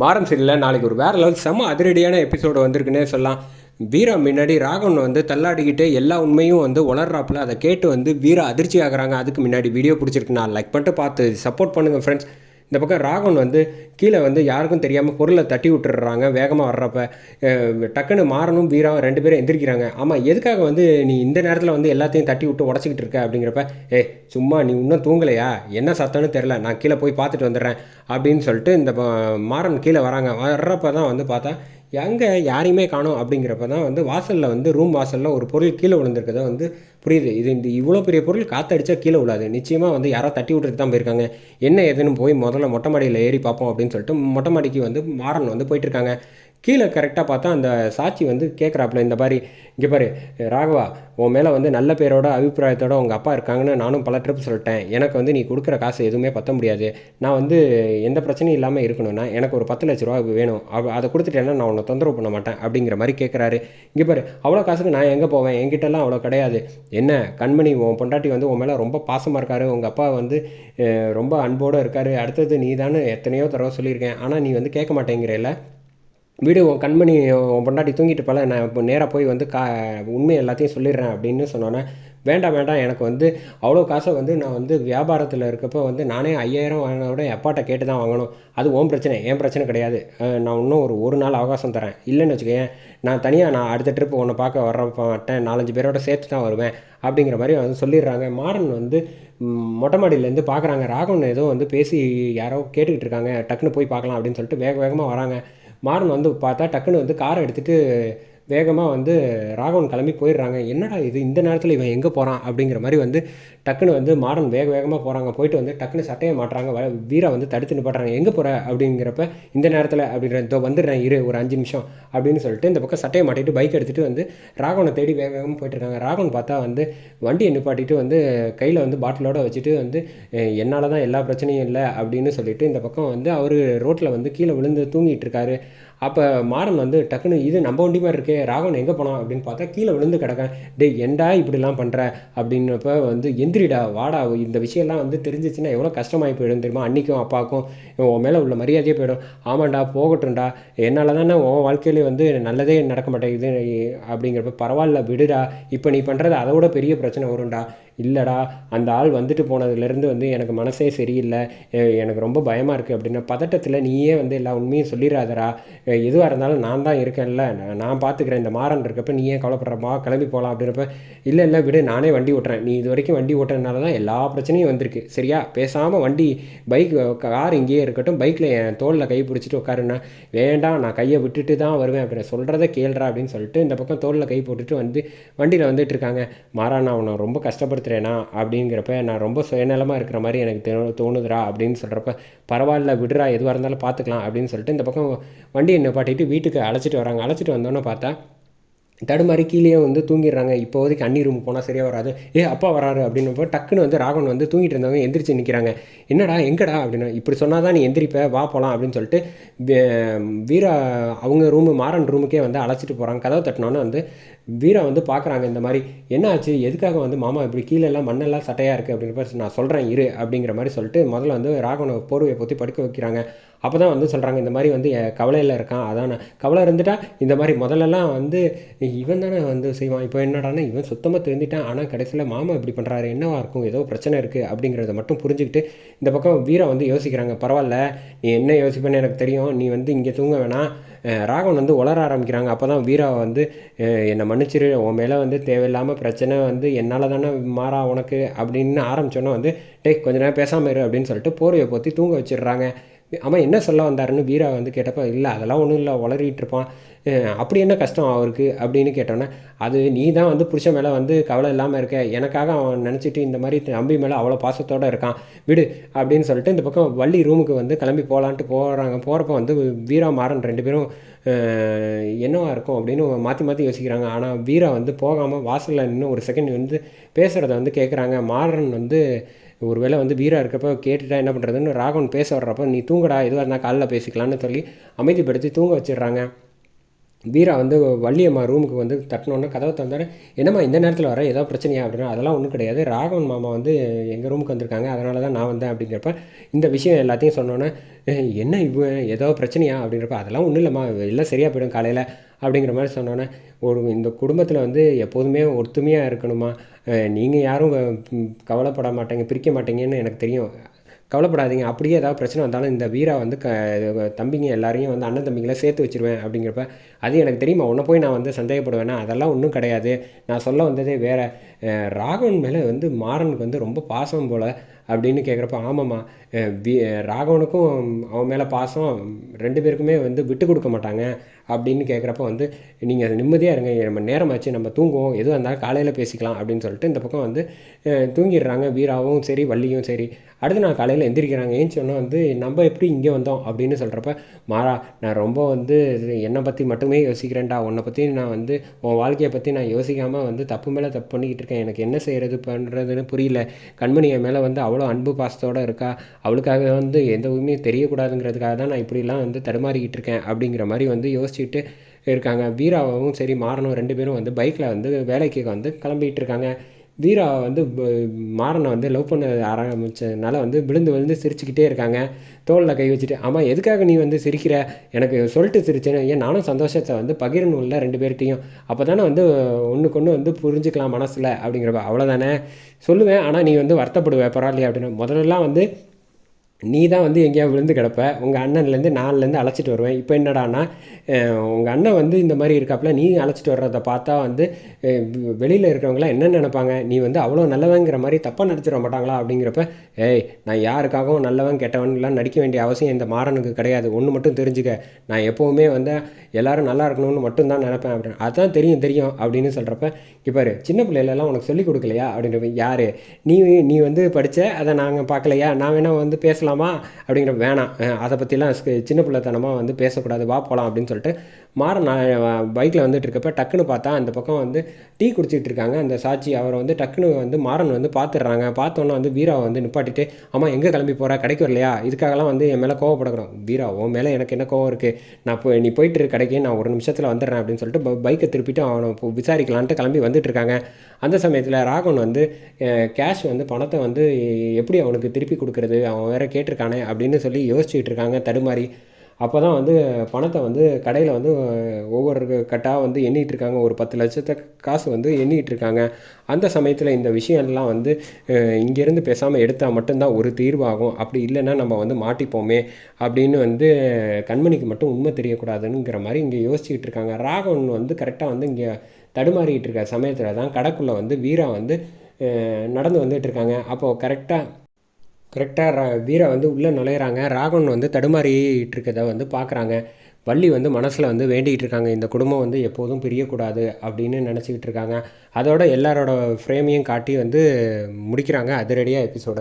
மாறம் சீரியலில் நாளைக்கு ஒரு வேறு லெவல் செம்ம அதிரடியான எபிசோடு வந்திருக்குன்னே சொல்லலாம். வீரா முன்னாடி ராகவன் வந்து தள்ளாடிக்கிட்டு எல்லா உண்மையும் வந்து உளர்றாப்புல அதை கேட்டு வந்து வீரா அதிர்ச்சி ஆகுறாங்க. அதுக்கு முன்னாடி வீடியோ பிடிச்சிருக்கு. நான் லைக் பண்ணிட்டு பார்த்து சப்போர்ட் பண்ணுங்கள் ஃப்ரெண்ட்ஸ் இந்த பக்கம் ராகவன் வந்து கீழே வந்து யாருக்கும் தெரியாமல் பொருளை தட்டி விட்டுறாங்க வேகமாக வர்றப்ப டக்குன்னு மாறனும் வீராவும் ரெண்டு பேரும் எந்திரிக்கிறாங்க. ஆமாம் எதுக்காக வந்து நீ இந்த நேரத்தில் வந்து எல்லாத்தையும் தட்டி விட்டு உடச்சிக்கிட்டு இருக்க அப்படிங்கிறப்ப ஏ சும்மா நீ இன்னும் தூங்கலையா? என்ன சத்தம்னு தெரில நான் கீழே போய் பார்த்துட்டு வந்துடுறேன். அப்படின்னு சொல்லிட்டு இந்த ப- மாறன் கீழே வராங்க. வர்றப்ப தான் வந்து பார்த்தா எங்கே யாரையுமே காணோம் அப்படிங்கிறப்ப தான் வந்து வாசலில் வந்து ரூம் வாசலில் ஒரு பொருள் கீழே விழுந்திருக்கதான் வந்து புரியுது. இது இந்த இவ்வளோ பெரிய பொருள் காற்றடிச்சா கீழே விழாது. நிச்சயமாக வந்து யாரோ தட்டி விட்டுட்டு தான் போயிருக்காங்க. என்ன ஏதுன்னு போய் முதல்ல மொட்டை மாடியில் ஏறி பார்ப்போம் அப்படின்னு சொல்லிட்டு மொட்டை மாடிக்கு வந்து மாறன் வந்து போயிட்டுருக்காங்க கீழே கரெக்டாக பார்த்தா அந்த சாட்சி வந்து கேட்குறாப்புல இந்த மாதிரி இங்கே பாரு ராகவா உன் மேலே வந்து நல்ல பேரோட அபிப்பிராயத்தோட உங்கள் அப்பா இருக்காங்கன்னு நானும் பல ட்ரிப் சொல்லிட்டேன். எனக்கு வந்து நீ கொடுக்குற காசு எதுவுமே பற்ற முடியாது. நான் வந்து எந்த பிரச்சனையும் இல்லாமல் இருக்கணும்னா எனக்கு ஒரு பத்து லட்ச ரூபா வேணும். அவ- அதை கொடுத்துட்டேன்னா நான் உன்னை தொந்தரவு பண்ண மாட்டேன் அப்படிங்கிற மாதிரி கேட்குறாரு இங்கே பாரு அவ்வளோ காசுக்கு நான் எங்கே போவேன்? என்கிட்டலாம் அவ்வளோ கிடையாது. என்ன கண்மணி உன் பொண்டாட்டி வந்து உன் மேலே ரொம்ப பாசமாக இருக்காரு. உங்கள் அப்பா வந்து ரொம்ப அன்போடு இருக்காரு. அடுத்தது நீ தானே எத்தனையோ தடவை சொல்லியிருக்கேன். ஆனால் நீ வந்து கேட்க மாட்டேங்கிறல்ல? வீடு உன் கண்மணி உன் பொண்டாட்டி தூங்கிட்டு போல நான் இப்போ நேராக போய் வந்து கா உண்மை எல்லாத்தையும் சொல்லிடுறேன் அப்படின்னு சொன்னோன்னே வேண்டாம் வேண்டாம் எனக்கு வந்து அவ்வளோ காசை வந்து நான் வந்து வியாபாரத்தில் இருக்கப்போ வந்து நானே ஐயாயிரம் வாங்கினோட எப்பாட்ட அப்பாட்ட கேட்டு தான் வாங்கணும். அது ஓன் பிரச்சனை என் பிரச்சனை கிடையாது. நான் இன்னும் ஒரு ஒரு நாள் அவகாசம் தரேன். இல்லைன்னு வச்சுக்கோயேன் நான் தனியாக நான் அடுத்த ட்ரிப் உன்னை பார்க்க வர மாட்டேன் நாலஞ்சு பேரோட சேர்த்து தான் வருவேன் அப்படிங்கிற மாதிரி வந்து சொல்லிடுறாங்க. மாறன் வந்து மொட்டை மாடியிலேருந்து பார்க்குறாங்க ராகவன் ஏதோ வந்து பேசி யாரோ கேட்டுக்கிட்டு இருக்காங்க. டக்குன்னு போய் பார்க்கலாம் அப்படின்னு சொல்லிட்டு வேக வேகமாக வராங்க. மாறன் வந்து பார்த்தா டக்குன்னு வந்து காரை எடுத்துகிட்டு வேகமாக வந்து ராகவன் கிளம்பி போயிடுறாங்க. என்னடா இது? இந்த நேரத்தில் இவன் எங்கே போகிறான் அப்படிங்கிற மாதிரி வந்து டக்குன்னு வந்து மாடன் வேக வேகமாக போகிறாங்க போயிட்டு வந்து டக்குன்னு சட்டையை மாட்டுறாங்க. வ- வீரா வந்து தடுத்து நிப்பாட்டுறாங்க. எங்கே போகிற அப்படிங்கிறப்ப இந்த நேரத்தில் அப்படின்ற இதோ வந்துடுறேன் இரு ஒரு அஞ்சு நிமிஷம் அப்படின்னு சொல்லிட்டு இந்த பக்கம் சட்டையை மாட்டிட்டு பைக் எடுத்துகிட்டு வந்து ராகவனை தேடி வேக வேகமாக போயிட்டுருக்காங்க ராகவன் பார்த்தா வந்து வண்டியை நிப்பாட்டிட்டு வந்து கையில் வந்து பாட்டிலோட வச்சுட்டு வந்து என்னால் தான் எல்லா பிரச்சனையும் இல்லை அப்படின்னு சொல்லிட்டு இந்த பக்கம் வந்து அவர் ரோட்டில் வந்து கீழே விழுந்து தூங்கிட்டு இருக்காரு. அப்போ மாறன் வந்து டக்குன்னு இது நம்ம வண்டி மாதிரி இருக்கே ராகவன் எங்கே போனான் அப்படின்னு பார்த்தா கீழே விழுந்து கிடக்கேன். டே ஏன்டா இப்படிலாம் பண்ணுற அப்படின்னப்ப வந்து எந்திரிடா வாடா இந்த விஷயம்லாம் வந்து தெரிஞ்சிச்சுன்னா எவ்வளோ கஷ்டமாகி போயிடும் தெரியுமா? அன்றைக்கும் அப்பாவுக்கும் உன் மேலே உள்ள மரியாதையே போயிடும். ஆமாண்டா போகட்டும்டா. என்னால் தானே உன் வாழ்க்கையிலே வந்து நல்லதே நடக்க மாட்டேங்குது அப்படிங்கிறப்ப பரவாயில்ல விடுடா. இப்போ நீ பண்ணுறது அதை விட பெரிய பிரச்சனை வரும்டா. இல்லைடா அந்த ஆள் வந்துட்டு போனதுலேருந்து வந்து எனக்கு மனசே சரியில்லை எனக்கு ரொம்ப பயமாக இருக்குது அப்படின்னா பதட்டத்தில் நீயே வந்து எல்லா உண்மையும் சொல்லிடாதடா எதுவாக இருந்தாலும் நான் தான் இருக்கேன்ல நான் பார்த்துக்கிறேன் இந்த மாறன் இருக்கப்ப நீ ஏன் கவலைப்படுறப்பா கிளம்பி போகலாம் அப்படின்றப்ப இல்லை இல்லை விடு நானே வண்டி ஓட்டுறேன். நீ இது வரைக்கும் வண்டி ஓட்டுறதுனால தான் எல்லா பிரச்சனையும் வந்திருக்கு. சரியா? பேசாமல் வண்டி பைக் கார் இங்கேயே இருக்கட்டும் பைக்கில் என் தோளில் கை பிடிச்சிட்டு உட்காருன்னா வேண்டாம் நான் கையை விட்டுட்டு தான் வருவேன் அப்படின்னு சொல்கிறத கேள்றா அப்படின்னு சொல்லிட்டு இந்த பக்கம் தோளில் கை போட்டுட்டு வந்து வண்டியில் வந்துட்டு இருக்காங்க. மாறா நான் உன்னை ரொம்ப பயன்படுத்துகிறேனா அப்படிங்கிறப்ப நான் ரொம்ப சுயநலமாக இருக்கிற மாதிரி எனக்கு தோ- தோணுதுடா அப்படின்னு சொல்கிறப்ப பரவாயில்ல விடுறா எதுவாக இருந்தாலும் பார்த்துக்கலாம் அப்படின்னு சொல்லிட்டு இந்த பக்கம் வண்டியை நிப்பாட்டிட்டு வீட்டுக்கு அழைச்சிட்டு வராங்க. அழைச்சிட்டு வந்தோன்னே பார்த்தா தடுமாறி கீழே வந்து தூங்கிடுறாங்க. இப்போதைக்கு அண்ணி ரூம் போனால் சரியாக வராது. ஏ அப்பா வராரு அப்படின்னப்போ டக்குன்னு வந்து ராகவன் வந்து தூங்கிட்டு இருந்தவங்க எந்திரிச்சு நிற்கிறாங்க என்னடா எங்கடா? அப்படின்னா இப்படி சொன்னால் தான் நீ எந்திரிப்ப வா போகலாம் அப்படின்னு சொல்லிட்டு வே- வீரா அவங்க ரூமு மாறன் ரூமுக்கே வந்து அழைச்சிட்டு போகிறாங்க கதவை தட்டினோன்னு வந்து வீரா வந்து பார்க்குறாங்க இந்த மாதிரி. என்ன ஆச்சு? எதுக்காக வந்து மாமா இப்படி கீழெல்லாம் மண்ணெல்லாம் சட்டையாக இருக்குது அப்படிங்கிறப்ப நான் சொல்கிறேன் இரு அப்படிங்கிற மாதிரி சொல்லிட்டு முதல்ல வந்து ராகவனை போர்வையை பொத்தி படுக்க வைக்கிறாங்க. அப்போ தான் வந்து சொல்கிறாங்க இந்த மாதிரி வந்து என் கவலையில் இருக்கான் அதான் நான் கவலை இருந்துட்டா இந்த மாதிரி முதல்லலாம் வந்து இவன் தானே வந்து செய்வான். இப்போ என்னடானா இவன் சுத்தமாக திருந்திட்டான். ஆனால் கடைசியில் மாமா இப்படி பண்ணுறாரு என்னவா இருக்கும்? ஏதோ பிரச்சனை இருக்குது அப்படிங்கிறத மட்டும் புரிஞ்சுக்கிட்டு இந்த பக்கம் வீரா வந்து யோசிக்கிறாங்க. பரவாயில்ல. நீ என்ன யோசிப்பேன்னு எனக்கு தெரியும். நீ வந்து இங்கே தூங்க வேணாம். ராகவன் வந்து உளர ஆரம்பிக்கிறாங்க. அப்போ தான் வீரா வந்து என்னை மன்னிச்சிரு. உன் மேலே வந்து தேவையில்லாமல் பிரச்சனை வந்து என்னால் தானே மாறா உனக்கு? அப்படின்னு ஆரம்பித்தோன்னே வந்து டேய் கொஞ்ச நேரம் பேசாமல் இரு அப்படின்னு சொல்லிட்டு போர்வையை போற்றி தூங்க வச்சிடுறாங்க. அவன் என்ன சொல்ல வந்தாருன்னு வீரா வந்து கேட்டப்ப இல்லை அதெல்லாம் ஒன்றும் இல்லை. உளறிட்டு இருப்பான். அப்படி என்ன கஷ்டம் அவருக்கு? அப்படின்னு கேட்டோன்னே அது நீ தான் வந்து புருஷன் மேலே வந்து கவலை இல்லாமல் இருக்க. எனக்காக அவன் நினச்சிட்டு இந்த மாதிரி தம்பி மேலே அவ்வளோ பாசத்தோடு இருக்கான். விடு அப்படின்னு சொல்லிட்டு இந்த பக்கம் வள்ளி ரூமுக்கு வந்து கிளம்பி போகலான்ட்டு போகிறாங்க போகிறப்ப வந்து வீரா மாறன் ரெண்டு பேரும் என்னவாக என்னவா இருக்கும்? அப்படின்னு மாற்றி மாற்றி யோசிக்கிறாங்க. ஆனால் வீரா வந்து போகாமல் வாசலில் நின்று ஒரு செகண்ட் வந்து பேசுகிறத வந்து கேட்குறாங்க மாறன் வந்து ஒரு வேளை வந்து வீரா இருக்கப்போ கேட்டுட்டா என்ன பண்ணுறதுன்னு ராகவன் பேச வர்றப்போ நீ தூங்கடா எதுவாக இருந்தால் காலைல பேசிக்கலான்னு சொல்லி அமைதிப்படுத்தி தூங்க வச்சிடுறாங்க. வீரா வந்து வள்ளியம்மா ரூமுக்கு வந்து தட்டினோன்னே கதவை தந்தாரு என்னம்மா இந்த நேரத்தில் வர ஏதோ பிரச்சனையா? அப்படின்னா அதெல்லாம் ஒன்றும் கிடையாது. ராகவன் மாமா வந்து எங்கள் ரூமுக்கு வந்திருக்காங்க. அதனால தான் நான் வந்தேன். அப்படிங்கிறப்ப இந்த விஷயம் எல்லாத்தையும் சொன்னோன்னே என்ன இவ? ஏதோ பிரச்சனையா? அப்படிங்கிறப்ப அதெல்லாம் ஒன்றும் இல்லைம்மா. எல்லாம் சரியாக போயிடும் காலையில். அப்படிங்கிற மாதிரி சொன்னோன்னே ஒரு இந்த குடும்பத்தில் வந்து எப்போதுமே ஒற்றுமையாக இருக்கணுமா? நீங்கள் யாரும் கவலைப்பட மாட்டேங்க பிரிக்க மாட்டீங்கன்னு எனக்கு தெரியும். கவலைப்படாதீங்க. அப்படியே ஏதாவது பிரச்சனை வந்தாலும் இந்த வீரா வந்து க தம்பிங்க எல்லாரையும் வந்து அண்ணன் தம்பிங்களை சேர்த்து வச்சுருவேன் அப்படிங்கிறப்ப அது எனக்கு தெரியுமா? உன்னை போய் நான் வந்து சந்தேகப்படுவேன்னா அதெல்லாம் ஒன்றும் கிடையாது. நான் சொல்ல வந்ததே வேறு. ராகவன் மேலே வந்து மாறனுக்கு வந்து ரொம்ப பாசம் போல் அப்படின்னு கேட்குறப்ப ஆமாம்மா. வி ராகவனுக்கும் அவன் மேலே பாசம் ரெண்டு பேருக்குமே வந்து விட்டு கொடுக்க மாட்டாங்க. அப்படின்னு கேட்குறப்ப வந்து நீங்கள் நிம்மதியாக இருங்க நம்ம நேரமாச்சு நம்ம தூங்குவோம் எதுவும் இருந்தாலும் காலையில் பேசிக்கலாம் அப்படின்னு சொல்லிட்டு இந்த பக்கம் வந்து தூங்கிடுறாங்க. வீராவும் சரி வள்ளியும் சரி. அடுத்து நான் காலையில் எந்திரிக்கிறாங்க. ஏன்னு சொன்னால் வந்து நம்ம எப்படி இங்கே வந்தோம் அப்படின்னு சொல்கிறப்ப மாறா நான் ரொம்ப வந்து என்னை பற்றி மட்டுமே யோசிக்கிறேன்டா. உன்னை பற்றி நான் வந்து உன் வாழ்க்கையை பற்றி நான் யோசிக்காமல் வந்து தப்பு மேலே தப்பு பண்ணிக்கிட்டு இருக்கேன். எனக்கு என்ன செய்கிறது பண்ணுறதுன்னு புரியல. கண்மணி என் மேலே வந்து அவ்வளோ அன்பு பாசத்தோடு இருக்கா? அவளுக்காக வந்து எந்த உண்மையும் தெரியக்கூடாதுங்கிறதுக்காக தான் நான் இப்படிலாம் வந்து தடுமாறிக்கிட்டு இருக்கேன் அப்படிங்கிற மாதிரி வந்து யோசிச்சுட்டு இருக்காங்க. வீராவும் சரி மாறனும் ரெண்டு பேரும் வந்து பைக்கில் வந்து வேலைக்கு வந்து கிளம்பிகிட்டு இருக்காங்க. வீரா வந்து மாறனை வந்து லவ் பண்ண ஆரம்பித்ததுனால வந்து விழுந்து விழுந்து சிரிச்சுக்கிட்டே இருக்காங்க. தோளில் கை வச்சுட்டு ஆமாம் எதுக்காக நீ வந்து சிரிக்கிற? எனக்கு சொல்லிட்டு சிரிச்சேன்னு. ஏன் நானும் சந்தோஷத்தை வந்து பகிரணும்ல ரெண்டு பேர்கிட்டையும். அப்போ தானே வந்து ஒன்றுக்கு ஒன்று வந்து புரிஞ்சுக்கலாம் மனசில். அப்படிங்கிறப்ப அவ்வளோதானே சொல்லுவேன் ஆனால் நீ வந்து வருத்தப்படுவே பரவாயில்லையா? அப்படின்னு. முதல்லலாம் வந்து நீ தான் வந்து எங்கேயா விழுந்து கிடப்ப. உங்கள் அண்ணன்லேருந்து நாலுலேருந்து அழைச்சிட்டு வருவேன். இப்போ என்னடானா உங்கள் அண்ணன் வந்து இந்த மாதிரி இருக்காப்புல நீ அழைச்சிட்டு வர்றதை பார்த்தா வந்து வெளியில் இருக்கிறவங்களாம் என்ன நினைப்பாங்க? நீ வந்து அவ்வளோ நல்லவங்கிற மாதிரி தப்பாக நடிச்சிட மாட்டாங்களா அப்படிங்கிறப்ப ஏய் நான் யாருக்காகவும் நல்லவன் கெட்டவன்லாம் நடிக்க வேண்டிய அவசியம் இந்த மாறனுக்கு கிடையாது. ஒன்று மட்டும் தெரிஞ்சுக்க. நான் எப்போவுமே வந்து எல்லோரும் நல்லா இருக்கணும்னு மட்டும்தான் நினப்பேன் அப்படின்னு. அதுதான் தெரியும் தெரியும் அப்படின்னு சொல்கிறப்ப இப்போ சின்ன பிள்ளைகளெல்லாம் உனக்கு சொல்லிக் கொடுக்கலையா? அப்படின்ற யார்? நீ நீ வந்து படித்த அதை நாங்கள் பார்க்கலையா? நான் வேணால் வந்து பேசலாமா? அப்படிங்கிற வேணாம். அதை பற்றிலாம் சின்ன பிள்ளைத்தனமாக வந்து பேசக்கூடாது. வா போகலாம் அப்படின்னு சொல்லிட்டு மாற நான் பைக்கில் வந்துட்டு இருக்கப்ப டக்குன்னு பார்த்தா அந்த பக்கம் வந்து டீ குடிச்சிட்டு இருக்காங்க. அந்த சாட்சி அவரை வந்து டக்குன்னு வந்து மாறன் வந்து பார்த்துடுறாங்க. பார்த்தோன்னே வந்து வீராவை வந்து நிப்பாட்டிட்டு அம்மா எங்கே கிளம்பி போகிறா கடைக்கு வரலையா? இதுக்காகலாம் வந்து என் மேலே கோவப்படக்கிறோம் வீரா உன் மேலே எனக்கு என்ன கோவம் இருக்குது நான் இப்போ நீ போயிட்டு கிடைக்கி கடைக்கு நான் ஒரு நிமிஷத்தில் வந்துடுறேன். அப்படின்னு சொல்லிட்டு பைக்கை திருப்பிட்டு அவனை விசாரிக்கலான்ட்டு கிளம்பி வந்துட்டு இருக்காங்க. அந்த சமயத்தில் ராகவன் வந்து கேஷ் வந்து பணத்தை வந்து எப்படி அவனுக்கு திருப்பி கொடுக்குறது? அவன் வேற கேட்டிருக்கானே? அப்படின்னு சொல்லி யோசிச்சுட்டு இருக்காங்க தடுமாறி. அப்போ தான் வந்து பணத்தை வந்து கடையில் வந்து ஒவ்வொரு கட்டாக வந்து எண்ணிகிட்டு இருக்காங்க. ஒரு பத்து லட்சத்தை காசு வந்து எண்ணிகிட்டு இருக்காங்க. அந்த சமயத்தில் இந்த விஷயம்லாம் வந்து இங்கேருந்து பேசாமல் எடுத்தால் மட்டும்தான் ஒரு தீர்வாகும். அப்படி இல்லைன்னா நம்ம வந்து மாட்டிப்போமே அப்படின்னு வந்து கண்மணிக்கு மட்டும் உண்மை தெரியக்கூடாதுங்கிற மாதிரி இங்கே யோசிச்சுக்கிட்டு இருக்காங்க. ராகவன் வந்து கரெக்டாக வந்து இங்கே தடுமாறிக்கிட்டு இருக்க சமயத்தில் தான் கடைக்குள்ளே வந்து வீரா வந்து நடந்து வந்துட்டு இருக்காங்க. அப்போது கரெக்டாக கரெக்டாக வீரை வந்து உள்ளே நுழையிறாங்க. ராகவன் வந்து தடுமாறிட்டு இருக்கதை வந்து பார்க்குறாங்க வள்ளி வந்து மனசில் வந்து வேண்டிகிட்டு இருக்காங்க இந்த குடும்பம் வந்து எப்போதும் பிரியக்கூடாது அப்படின்னு நினச்சிக்கிட்டு இருக்காங்க அதோட எல்லாரோட ஃப்ரேமையும் காட்டி வந்து முடிக்கிறாங்க அதிரடியாக எபிசோடை